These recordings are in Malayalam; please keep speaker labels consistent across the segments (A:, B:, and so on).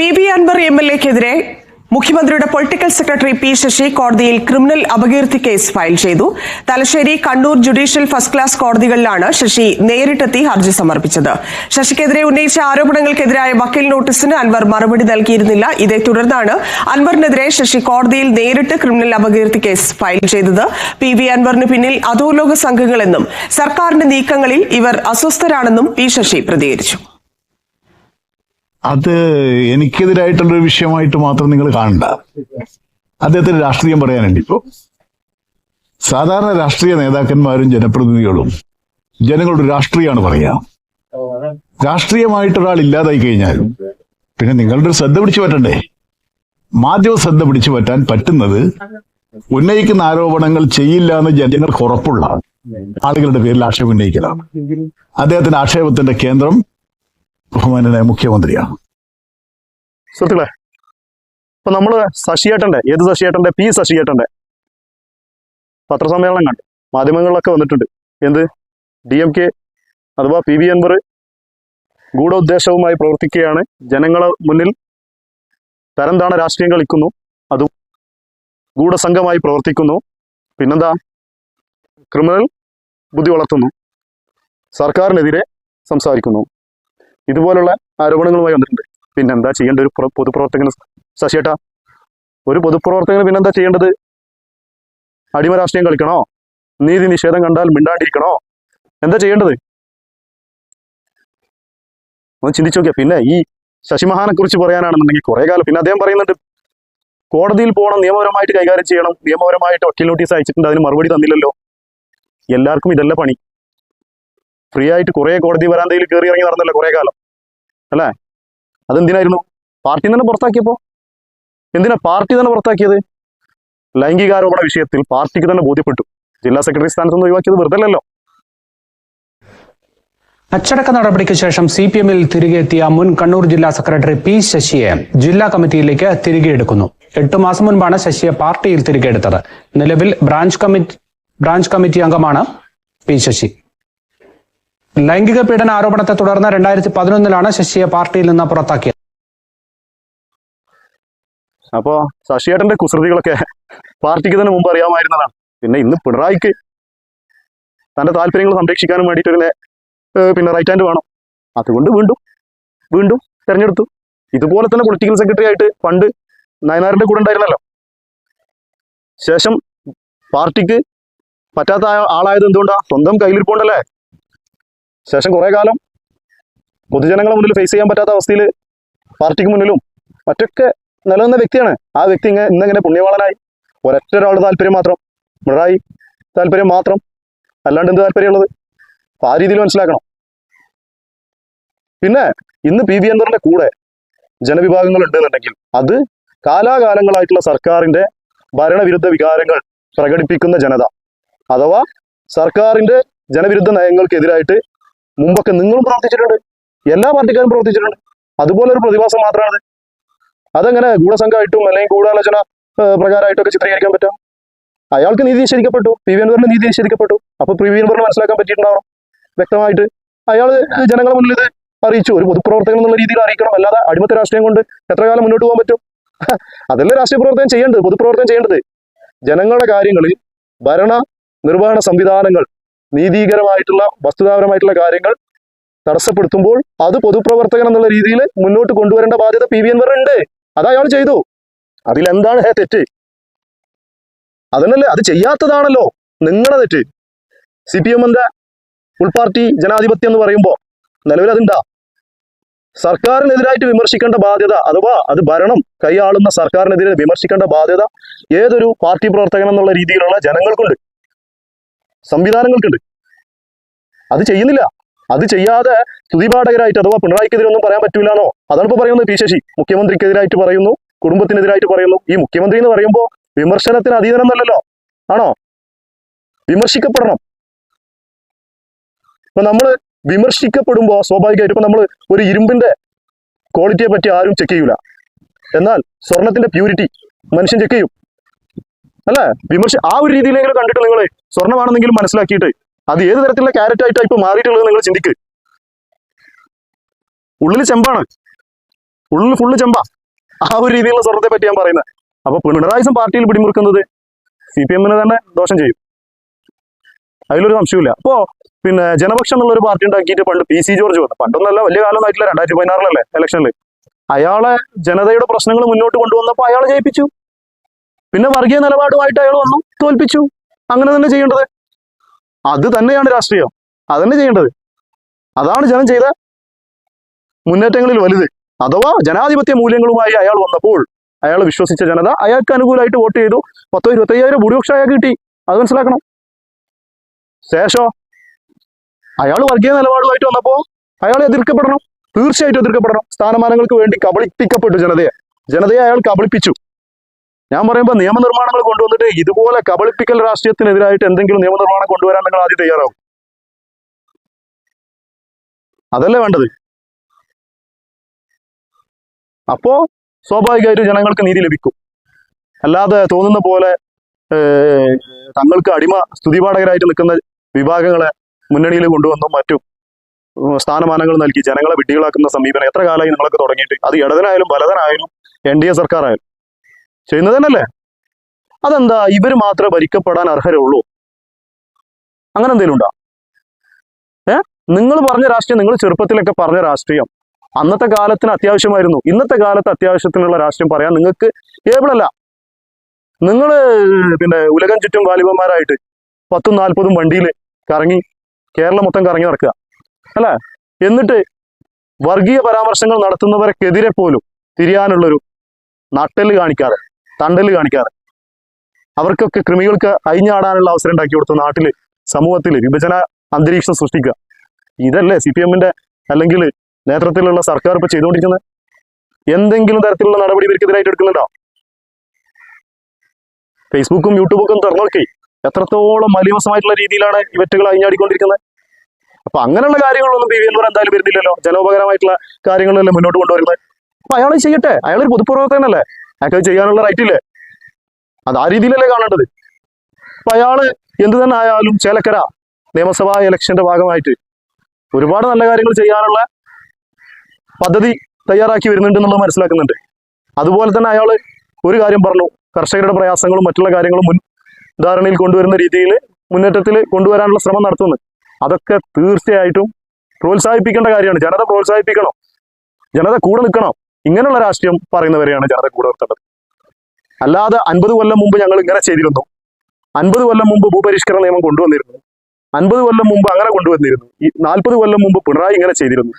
A: P B Anwar M L എക്കെതിരെ മുഖ്യമന്ത്രിയുടെ പൊളിറ്റിക്കൽ സെക്രട്ടറി പി ശശി കോടതിയിൽ ക്രിമിനൽ അപകീർത്തി കേസ് ഫയൽ ചെയ്തു. Thalassery Kannur judicial first class കോടതികളിലാണ് Sasi നേരിട്ടെത്തി ഹർജി സമർപ്പിച്ചത്. ശശിക്കെതിരെ ഉന്നയിച്ച ആരോപണങ്ങൾക്കെതിരായ വക്കീൽ നോട്ടീസിന് അൻവർ മറുപടി നൽകിയിരുന്നില്ല. ഇതേ തുടർന്നാണ് അൻവറിനെതിരെ ശശി കോടതിയിൽ നേരിട്ട് ക്രിമിനൽ അപകീർത്തി കേസ് ഫയൽ ചെയ്തത്. പി വി അൻവറിന് പിന്നിൽ അധോലോക സംഘങ്ങളെന്നും സർക്കാരിന്റെ നീക്കങ്ങളിൽ ഇവർ അസ്വസ്ഥരാണെന്നും പി ശശി പ്രതികരിച്ചു.
B: അത് എനിക്കെതിരായിട്ടുള്ളൊരു വിഷയമായിട്ട് മാത്രം നിങ്ങൾ കാണണ്ട. അദ്ദേഹത്തിന് രാഷ്ട്രീയം പറയാനുണ്ട് ഇപ്പോ. സാധാരണ രാഷ്ട്രീയ നേതാക്കന്മാരും ജനപ്രതിനിധികളും ജനങ്ങളുടെ രാഷ്ട്രീയമാണ് പറയാ. രാഷ്ട്രീയമായിട്ട് ഒരാൾ ഇല്ലാതായി കഴിഞ്ഞാലും പിന്നെ നിങ്ങളുടെ ഒരു ശ്രദ്ധ പിടിച്ചു പറ്റണ്ടേ? മാധ്യമ ശ്രദ്ധ പിടിച്ചു പറ്റാൻ പറ്റുന്നത് ഉന്നയിക്കുന്ന ആരോപണങ്ങൾ ചെയ്യില്ല എന്ന് ജനങ്ങൾക്ക് ഉറപ്പുള്ള ആളുകളുടെ പേരിൽ ആക്ഷേപം ഉന്നയിക്കലാണ്. അദ്ദേഹത്തിന്റെ ആക്ഷേപത്തിന്റെ കേന്ദ്രം ബഹുമാനായ മുഖ്യമന്ത്രിയാണ്.
C: സുഹൃത്തുക്കളെ ഇപ്പൊ നമ്മൾ ശശിയേട്ടന്റെ ഏത് ശശിയേട്ടന്റെ പി ശശിയേട്ടന്റെ പത്രസമ്മേളനം കണ്ടു. മാധ്യമങ്ങളിലൊക്കെ വന്നിട്ടുണ്ട്. എന്ത്? ഡി എം കെ അഥവാ പി വി അൻവർ ഗൂഢോദ്ദേശവുമായി പ്രവർത്തിക്കുകയാണ്. ജനങ്ങളെ മുന്നിൽ തരംതാണ രാഷ്ട്രീയം കളിക്കുന്നു. അതും ഗൂഢസംഘമായി പ്രവർത്തിക്കുന്നു. പിന്നെന്താ? ക്രിമിനൽ ബുദ്ധി വളർത്തുന്നു. സർക്കാരിനെതിരെ സംസാരിക്കുന്നു. ഇതുപോലുള്ള ആരോപണങ്ങളുമായി വന്നിട്ടുണ്ട്. പിന്നെ എന്താ ചെയ്യേണ്ട ഒരു പ്ര- പൊതുപ്രവർത്തകന് ശശിയേട്ടാ ഒരു പൊതുപ്രവർത്തകന് പിന്നെന്താ ചെയ്യേണ്ടത്? അടിമ രാഷ്ട്രീയം കളിക്കണോ? നീതി നിഷേധം കണ്ടാൽ മിണ്ടാണ്ടിരിക്കണോ? എന്താ ചെയ്യേണ്ടത്? ഒന്ന് ചിന്തിച്ചു നോക്കിയാ. പിന്നെ ഈ ശശിമഹാനെ കുറിച്ച് പറയാനാണെന്നുണ്ടെങ്കിൽ കുറെ കാലം പിന്നെ അദ്ദേഹം പറയുന്നുണ്ട് കോടതിയിൽ പോകണം നിയമപരമായിട്ട് കൈകാര്യം ചെയ്യണം നിയമപരമായിട്ട് വക്കീൽ നോട്ടീസ് അയച്ചിട്ടുണ്ട് അതിന് മറുപടി തന്നില്ലല്ലോ. എല്ലാവർക്കും ഇതല്ല പണി. ഫ്രീ ആയിട്ട് കുറെ കോടതി വരാന്തയിൽ കയറി ഇറങ്ങി നടന്നല്ലോ കുറെ കാലം? അല്ലേ? അതെന്തിനായിരുന്നു? പാർട്ടി തന്നെ പുറത്താക്കിയപ്പോ? എന്തിനാ പാർട്ടി തന്നെ പുറത്താക്കിയത്? ലൈംഗികാരോപണ വിഷയത്തിൽ പാർട്ടിക്ക് തന്നെ ബോധ്യപ്പെട്ടു. ജില്ലാ സെക്രട്ടറി സ്ഥാനത്ത് നിന്ന് ഒഴിവാക്കിയത് വെറുതല്ലോ
D: അച്ചടക്ക നടപടിക്ക് ശേഷം സി പി എമ്മിൽ തിരികെ എത്തിയ മുൻ കണ്ണൂർ ജില്ലാ സെക്രട്ടറി പി ശശിയെ ജില്ലാ കമ്മിറ്റിയിലേക്ക് തിരികെ എടുക്കുന്നു. എട്ടു മാസം മുൻപാണ് ശശിയെ പാർട്ടിയിൽ തിരികെ എടുത്തത്. നിലവിൽ ബ്രാഞ്ച് കമ്മിറ്റി ബ്രാഞ്ച് കമ്മിറ്റി അംഗമാണ് പി ശശി. ലൈംഗിക പീഡന ആരോപണത്തെ തുടർന്ന് രണ്ടായിരത്തി പതിനൊന്നിലാണ് ശശിയെ പാർട്ടിയിൽ നിന്ന് പുറത്താക്കിയത്.
C: അപ്പോ ശശിയേട്ടന്റെ കുസൃതികളൊക്കെ പാർട്ടിക്ക് തന്നെ മുമ്പ് അറിയാമായിരുന്നതാണ്. പിന്നെ ഇന്ന് പിണറായിക്ക് തന്റെ താല്പര്യങ്ങൾ സംരക്ഷിക്കാനും വേണ്ടിയിട്ട് ഒരു പിന്നെ റൈറ്റ് ഹാൻഡ് വേണം. അതുകൊണ്ട് വീണ്ടും വീണ്ടും തെരഞ്ഞെടുത്തു. ഇതുപോലെ തന്നെ പൊളിറ്റിക്കൽ സെക്രട്ടറി ആയിട്ട് പണ്ട് നയനാറിന്റെ കൂടെ ഉണ്ടായിരുന്നല്ലോ. ശേഷം പാർട്ടിക്ക് പറ്റാത്ത ആളായത് എന്തുകൊണ്ടാ? സ്വന്തം കയ്യിലിരിപ്പുണ്ടല്ലേ? ശേഷം കുറേ കാലം പൊതുജനങ്ങളെ മുന്നിൽ ഫേസ് ചെയ്യാൻ പറ്റാത്ത അവസ്ഥയിൽ പാർട്ടിക്ക് മുന്നിലും മറ്റൊക്കെ നിലനിന്ന വ്യക്തിയാണ്. ആ വ്യക്തി ഇങ്ങനെ ഇന്നെങ്ങനെ പുണ്യവാളനായി. ഒരൊറ്റ ഒരാളുടെ താല്പര്യം മാത്രം. പിണറായി താല്പര്യം മാത്രം. അല്ലാണ്ട് എന്ത് താല്പര്യമുള്ളത്? അപ്പൊ ആ രീതിയിൽ മനസ്സിലാക്കണം. പിന്നെ ഇന്ന് പി. വി. അൻവറിന്റെ കൂടെ ജനവിഭാഗങ്ങൾ ഉണ്ട് എന്നുണ്ടെങ്കിൽ അത് കാലാകാലങ്ങളായിട്ടുള്ള സർക്കാരിന്റെ ഭരണവിരുദ്ധ വികാരങ്ങൾ പ്രകടിപ്പിക്കുന്ന ജനത. അഥവാ സർക്കാരിന്റെ ജനവിരുദ്ധ നയങ്ങൾക്കെതിരായിട്ട് മുമ്പൊക്കെ നിങ്ങളും പ്രവർത്തിച്ചിട്ടുണ്ട്. എല്ലാ പാർട്ടിക്കാരും പ്രവർത്തിച്ചിട്ടുണ്ട്. അതുപോലെ ഒരു പ്രതിഭാസം മാത്രമാണ്. അതെങ്ങനെ ഗൂഢസംഘമായിട്ടും അല്ലെങ്കിൽ ഗൂഢാലോചന പ്രകാരമായിട്ടൊക്കെ ചിത്രീകരിക്കാൻ പറ്റാം അയാൾക്ക് നീതി നിഷേധിക്കപ്പെട്ടു. പി വി അൻവറിന് നീതി നിഷേധിക്കപ്പെട്ടു. അപ്പൊ പി വി അൻവറിന് മനസ്സിലാക്കാൻ പറ്റിയിട്ടുണ്ടാവണം. വ്യക്തമായിട്ട് അയാൾ ജനങ്ങളെ മുന്നിൽ ഇത് അറിയിച്ചു. ഒരു പൊതുപ്രവർത്തകൻ എന്നുള്ള രീതിയിൽ അറിയിക്കണം. അല്ലാതെ അടിമത്ത രാഷ്ട്രീയം കൊണ്ട് എത്ര കാലം മുന്നോട്ട് പോകാൻ പറ്റും? അതല്ലേ രാഷ്ട്രീയ പ്രവർത്തനം ചെയ്യേണ്ടത്? പൊതുപ്രവർത്തനം ചെയ്യേണ്ടത്? ജനങ്ങളുടെ കാര്യങ്ങളിൽ ഭരണ നിർവഹണ സംവിധാനങ്ങൾ നീതീകരമായിട്ടുള്ള വസ്തുതാപരമായിട്ടുള്ള കാര്യങ്ങൾ തടസ്സപ്പെടുത്തുമ്പോൾ അത് പൊതുപ്രവർത്തകൻ എന്നുള്ള രീതിയിൽ മുന്നോട്ട് കൊണ്ടുവരേണ്ട ബാധ്യത പി വി എൻ ഉണ്ട്. അത് അയാൾ ചെയ്തു. അതിലെന്താണ് ഹേ തെറ്റ്? അതന്നല്ലേ അത് ചെയ്യാത്തതാണല്ലോ നിങ്ങളുടെ തെറ്റ്. സി പി എമ്മിന്റെ ഉൾപാർട്ടി ജനാധിപത്യം എന്ന് പറയുമ്പോൾ നിലവിൽ അതുണ്ടാ. സർക്കാരിനെതിരായിട്ട് വിമർശിക്കേണ്ട ബാധ്യത അഥവാ അത് ഭരണം കൈയാളുന്ന സർക്കാരിനെതിരെ വിമർശിക്കേണ്ട ബാധ്യത ഏതൊരു പാർട്ടി പ്രവർത്തകൻ എന്നുള്ള രീതിയിലുള്ള ജനങ്ങൾക്കുണ്ട്. സംവിധാനങ്ങൾക്കുണ്ട്. അത് ചെയ്യുന്നില്ല. അത് ചെയ്യാതെ സ്തുതിപാഠകരായിട്ട് അഥവാ പിണറായിക്കെതിരെ ഒന്നും പറയാൻ പറ്റൂലാണോ അതാണ് ഇപ്പൊ പറയുന്നത് പി ശശി. മുഖ്യമന്ത്രിക്കെതിരായിട്ട് പറയുന്നു കുടുംബത്തിനെതിരായിട്ട് പറയുന്നു. ഈ മുഖ്യമന്ത്രി എന്ന് പറയുമ്പോൾ വിമർശനത്തിന് അധീനമൊന്നല്ലല്ലോ ആണോ? വിമർശിക്കപ്പെടണം. ഇപ്പൊ നമ്മൾ വിമർശിക്കപ്പെടുമ്പോൾ സ്വാഭാവികമായിട്ട് ഇപ്പൊ നമ്മൾ ഒരു ഇരുമ്പിന്റെ ക്വാളിറ്റിയെ പറ്റി ആരും ചെക്ക് ചെയ്യൂല. എന്നാൽ സ്വർണത്തിന്റെ പ്യൂരിറ്റി മനുഷ്യൻ ചെക്ക് ചെയ്യും. അല്ലേ? വിമർശ ആ ഒരു രീതിയിലെങ്കിലും കണ്ടിട്ട് നിങ്ങൾ സ്വർണമാണെന്നെങ്കിലും മനസ്സിലാക്കിയിട്ട് അത് ഏത് തരത്തിലുള്ള ക്യാരറ്റ് ആയിട്ടാണ് ഇപ്പൊ മാറിയിട്ടുള്ളത് നിങ്ങൾ ചിന്തിക്ക്. ഉള്ളിൽ ചെമ്പാണ്. ഉള്ളിൽ ഫുള്ള് ചെമ്പാ. ആ ഒരു രീതിയിലുള്ള സ്വർണത്തെ പറ്റി ഞാൻ പറയുന്നത് അപ്പൊ പിണറായി വിജയൻ പാർട്ടിയിൽ പിടിമുറുക്കുന്നത് സി പി എമ്മിന് തന്നെ ദോഷം ചെയ്യും. അതിലൊരു സംശയമില്ല അപ്പോ പിന്നെ ജനപക്ഷം എന്നുള്ള ഒരു പാർട്ടി ഉണ്ടാക്കിയിട്ട് പണ്ട് പി സി ജോർജ് വന്നു. പണ്ടൊന്നല്ല വലിയ കാലം ആയിട്ടില്ല. രണ്ടായിരത്തി പതിനാറിലല്ലേ ഇലക്ഷനിൽ അയാളെ ജനതയുടെ പ്രശ്നങ്ങൾ മുന്നോട്ട് കൊണ്ടുവന്നപ്പോൾ അയാളെ ജയിപ്പിച്ചു. പിന്നെ വർഗീയ നിലപാടുമായിട്ട് അയാൾ വന്നു തോൽപ്പിച്ചു. അങ്ങനെ തന്നെ ചെയ്യേണ്ടത്. അത് തന്നെയാണ് രാഷ്ട്രീയം. അതന്നെ ചെയ്യേണ്ടത്. അതാണ് ജനം ചെയ്ത മുന്നേറ്റങ്ങളിൽ വലുത്. അഥവാ ജനാധിപത്യ മൂല്യങ്ങളുമായി അയാൾ വന്നപ്പോൾ അയാൾ വിശ്വസിച്ച ജനത അയാൾക്ക് അനുകൂലമായിട്ട് വോട്ട് ചെയ്തു. പത്തോ ഇരുപത്തയ്യായിരം ഭൂരിപക്ഷം അയാൾക്ക് കിട്ടി. അത് മനസ്സിലാക്കണം. ശേഷോ? അയാൾ വർഗീയ നിലപാടുമായിട്ട് വന്നപ്പോൾ അയാൾ എതിർക്കപ്പെടണം. തീർച്ചയായിട്ടും എതിർക്കപ്പെടണം. സ്ഥാനമാനങ്ങൾക്ക് വേണ്ടി കബളിപ്പിക്കപ്പെട്ടു ജനതയെ. ജനതയെ അയാൾ കബളിപ്പിച്ചു. ഞാൻ പറയുമ്പോൾ നിയമനിർമ്മാണങ്ങൾ കൊണ്ടുവന്നിട്ട് ഇതുപോലെ കബളിപ്പിക്കൽ രാഷ്ട്രീയത്തിനെതിരായിട്ട് എന്തെങ്കിലും നിയമനിർമ്മാണം കൊണ്ടുവരാൻ നിങ്ങൾ ആദ്യം തയ്യാറാവും. അതല്ലേ വേണ്ടത്? അപ്പോ സ്വാഭാവികമായിട്ട് ജനങ്ങൾക്ക് നീതി ലഭിക്കും. അല്ലാതെ തോന്നുന്ന പോലെ തങ്ങൾക്ക് അടിമ സ്തുതിപാഠകരായിട്ട് നിൽക്കുന്ന വിഭാഗങ്ങളെ മുന്നണിയിൽ കൊണ്ടുവന്നും മറ്റും സ്ഥാനമാനങ്ങൾ നൽകി ജനങ്ങളെ വിഡ്ഢികളാക്കുന്ന സമീപനം എത്ര കാലമായി നിങ്ങളൊക്കെ തുടങ്ങിയിട്ട്? അത് ഇടതനായാലും വലതനായാലും എൻ ഡി എ സർക്കാരായാലും. ചെയ്യുന്നത് തന്നെയല്ലേ? അതെന്താ? ഇവർ മാത്രമേ ഭരിക്കപ്പെടാൻ അർഹരുള്ളൂ. അങ്ങനെ എന്തെങ്കിലും ഉണ്ടോ? ഏ? നിങ്ങൾ പറഞ്ഞ രാഷ്ട്രീയം നിങ്ങൾ ചെറുപ്പത്തിലൊക്കെ പറഞ്ഞ രാഷ്ട്രീയം അന്നത്തെ കാലത്തിന് അത്യാവശ്യമായിരുന്നു. ഇന്നത്തെ കാലത്ത് അത്യാവശ്യത്തിനുള്ള രാഷ്ട്രീയം പറയാൻ നിങ്ങൾക്ക് ഏബിളല്ല. നിങ്ങൾ പിന്നെ ഉലകം ചുറ്റും വാലിബന്മാരായിട്ട് പത്തും നാൽപ്പതും വണ്ടിയിൽ കറങ്ങി കേരളം മൊത്തം കറങ്ങി നടക്കുക. അല്ലേ? എന്നിട്ട് വർഗീയ പരാമർശങ്ങൾ നടത്തുന്നവർക്കെതിരെ പോലും തിരിയാനുള്ളൊരു നട്ടൽ കാണിക്കാതെ തണ്ടൽ കാണിക്കാറ്. അവർക്കൊക്കെ കൃമികൾക്ക് അയിഞ്ഞാടാനുള്ള അവസരം ഉണ്ടാക്കി കൊടുത്തു നാട്ടിൽ സമൂഹത്തിൽ വിഭജന അന്തരീക്ഷം സൃഷ്ടിക്കുക. ഇതല്ലേ സി പി എമ്മിന്റെ അല്ലെങ്കിൽ നേതൃത്വത്തിലുള്ള സർക്കാർ ഇപ്പൊ ചെയ്തുകൊണ്ടിരിക്കുന്നത്? എന്തെങ്കിലും തരത്തിലുള്ള നടപടി ഇവർക്കെതിരായിട്ട് എടുക്കുന്നുണ്ടോ? ഫേസ്ബുക്കും യൂട്യൂബൊക്കെ തുറന്നു നോക്കി എത്രത്തോളം മലിമസമായിട്ടുള്ള രീതിയിലാണ് ഇവറ്റുകൾ അഴിഞ്ഞാടിക്കൊണ്ടിരിക്കുന്നത്? അപ്പൊ അങ്ങനെയുള്ള കാര്യങ്ങളൊന്നും പി വി എൻവർ എന്തായാലും വരുന്നില്ലല്ലോ. ജനോപകരമായിട്ടുള്ള കാര്യങ്ങളല്ലേ മുന്നോട്ട് കൊണ്ടുവരുന്നത്? അപ്പൊ അയാൾ ചെയ്യട്ടെ. അയാൾ ഒരു പൊതുപ്രവർത്തകനല്ലേ? അയാൾക്ക് ചെയ്യാനുള്ള റൈറ്റ് ഇല്ലേ? അത് ആ രീതിയിലല്ലേ കാണേണ്ടത്. അപ്പൊ അയാൾ എന്ത് തന്നെ ആയാലും ചേലക്കര നിയമസഭാ ഇലക്ഷന്റെ ഭാഗമായിട്ട് ഒരുപാട് നല്ല കാര്യങ്ങൾ ചെയ്യാനുള്ള പദ്ധതി തയ്യാറാക്കി വരുന്നുണ്ട് എന്നുള്ളത് മനസ്സിലാക്കുന്നുണ്ട്. അതുപോലെ തന്നെ അയാൾ ഒരു കാര്യം പറഞ്ഞു കർഷകരുടെ പ്രയാസങ്ങളും മറ്റുള്ള കാര്യങ്ങളും മുൻ ധാരണയിൽ കൊണ്ടുവരുന്ന രീതിയിൽ മുന്നേറ്റത്തിൽ കൊണ്ടുവരാനുള്ള ശ്രമം നടത്തുന്നു. അതൊക്കെ തീർച്ചയായിട്ടും പ്രോത്സാഹിപ്പിക്കേണ്ട കാര്യമാണ്. ജനത പ്രോത്സാഹിപ്പിക്കണം. ജനത കൂടെ നിൽക്കണം. ഇങ്ങനെയുള്ള രാഷ്ട്രീയം പറയുന്നവരെയാണ് ജനത കൂടെ നിർത്തേണ്ടത് അല്ലാതെ അൻപത് കൊല്ലം മുമ്പ് ഞങ്ങൾ ഇങ്ങനെ ചെയ്തിരുന്നു. അൻപത് കൊല്ലം മുമ്പ് ഭൂപരിഷ്കരണ നിയമം കൊണ്ടുവന്നിരുന്നു. അൻപത് കൊല്ലം മുമ്പ് അങ്ങനെ കൊണ്ടുവന്നിരുന്നു. ഈ നാൽപ്പത് കൊല്ലം മുമ്പ് പിണറായി ഇങ്ങനെ ചെയ്തിരുന്നു.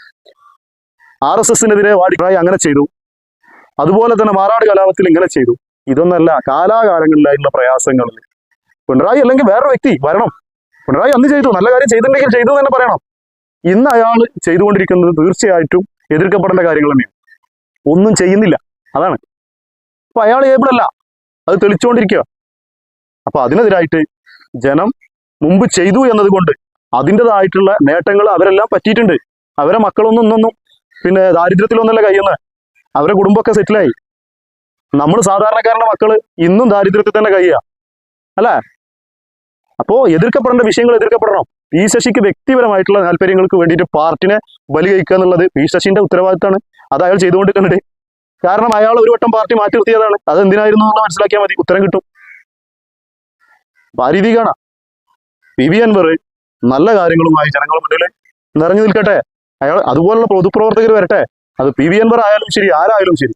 C: ആർ എസ് എസിനെതിരെ വാടി പിണറായി അങ്ങനെ ചെയ്തു. അതുപോലെ തന്നെ മാറാട് കലാപത്തിൽ ഇങ്ങനെ ചെയ്തു. ഇതൊന്നല്ല കാലാകാലങ്ങളിലായിട്ടുള്ള പ്രയാസങ്ങളിൽ. പിണറായി അല്ലെങ്കിൽ വേറൊരു വ്യക്തി വരണം. പിണറായി അന്ന് ചെയ്തു നല്ല കാര്യം ചെയ്തിട്ടുണ്ടെങ്കിൽ ചെയ്തു തന്നെ പറയണം. ഇന്ന് അയാൾ ചെയ്തുകൊണ്ടിരിക്കുന്നത് തീർച്ചയായിട്ടും എതിർക്കപ്പെടേണ്ട കാര്യങ്ങൾ തന്നെയാണ് ഒന്നും ചെയ്യുന്നില്ല. അതാണ്. അപ്പൊ അയാൾ ഏബിളല്ല അത് തെളിച്ചുകൊണ്ടിരിക്കുക അപ്പൊ അതിനെതിരായിട്ട് ജനം മുമ്പ് ചെയ്തു എന്നതുകൊണ്ട് അതിന്റെതായിട്ടുള്ള നേട്ടങ്ങൾ അവരെല്ലാം പറ്റിയിട്ടുണ്ട്. അവരെ മക്കളൊന്നും ഒന്നൊന്നും പിന്നെ ദാരിദ്ര്യത്തിലൊന്നല്ല കഴിയുന്നത്. അവരെ കുടുംബമൊക്കെ സെറ്റിലായി. നമ്മൾ സാധാരണക്കാരന്റെ മക്കൾ ഇന്നും ദാരിദ്ര്യത്തിൽ തന്നെ കഴിയുക. അല്ലേ? അപ്പോ എതിർക്കപ്പെടേണ്ട വിഷയങ്ങൾ എതിർക്കപ്പെടണം. പി ശശിക്ക് വ്യക്തിപരമായിട്ടുള്ള താല്പര്യങ്ങൾക്ക് വേണ്ടിയിട്ട് പാർട്ടിനെ ബലി കഴിക്കുക എന്നുള്ളത് പി ശശിന്റെ ഉത്തരവാദിത്തമാണ്. അത് അയാൾ ചെയ്തുകൊണ്ടിരിക്കണ്ടേ കാരണം അയാൾ ഒരു വട്ടം പാർട്ടി മാറ്റി നിർത്തിയതാണ്. അത് എന്തിനായിരുന്നു എന്ന് മനസ്സിലാക്കിയാൽ മതി. ഉത്തരം കിട്ടും. അപ്പൊ ആ കാണാം. പി വി അൻവർ നല്ല കാര്യങ്ങളുമായി ജനങ്ങളുടെ മുന്നിൽ നിറഞ്ഞു നിൽക്കട്ടെ. അയാൾ അതുപോലുള്ള പൊതുപ്രവർത്തകർ വരട്ടെ. അത് പി വി അൻവർ ആയാലും ശരി ആരായാലും ശരി.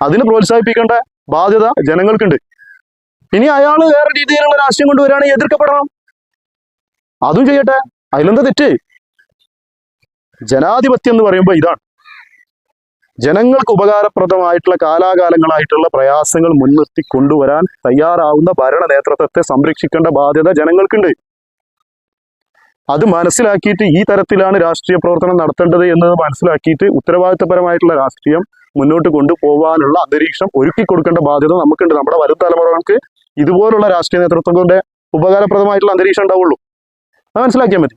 C: അതിന് പ്രോത്സാഹിപ്പിക്കേണ്ട ബാധ്യത ജനങ്ങൾക്കുണ്ട്. ഇനി അയാൾ വേറെ രീതിയിലുള്ള രാഷ്ട്രീയം കൊണ്ടുവരികയാണെങ്കിൽ എതിർക്കപ്പെടണം. അതും ചെയ്യട്ടെ. അതിലെന്താ തെറ്റ്? ജനാധിപത്യം എന്ന് പറയുമ്പോൾ ഇതാണ്. ജനങ്ങൾക്ക് ഉപകാരപ്രദമായിട്ടുള്ള കാലാകാലങ്ങളായിട്ടുള്ള പ്രയാസങ്ങൾ മുൻനിർത്തി കൊണ്ടുവരാൻ തയ്യാറാവുന്ന ഭരണ നേതൃത്വത്തെ സംരക്ഷിക്കേണ്ട ബാധ്യത ജനങ്ങൾക്കുണ്ട്. അത് മനസ്സിലാക്കിയിട്ട് ഈ തരത്തിലാണ് രാഷ്ട്രീയ പ്രവർത്തനം നടത്തേണ്ടത് എന്നത് മനസ്സിലാക്കിയിട്ട് ഉത്തരവാദിത്തപരമായിട്ടുള്ള രാഷ്ട്രീയം മുന്നോട്ട് കൊണ്ടുപോകാനുള്ള അന്തരീക്ഷം ഒരുക്കി കൊടുക്കേണ്ട ബാധ്യത നമുക്കുണ്ട്. നമ്മുടെ വരും തലമുറകൾക്ക് ഇതുപോലുള്ള രാഷ്ട്രീയ നേതൃത്വങ്ങളുടെ ഉപകാരപ്രദമായിട്ടുള്ള അന്തരീക്ഷം ഉണ്ടാവുള്ളൂ. അത് മനസ്സിലാക്കിയാൽ മതി.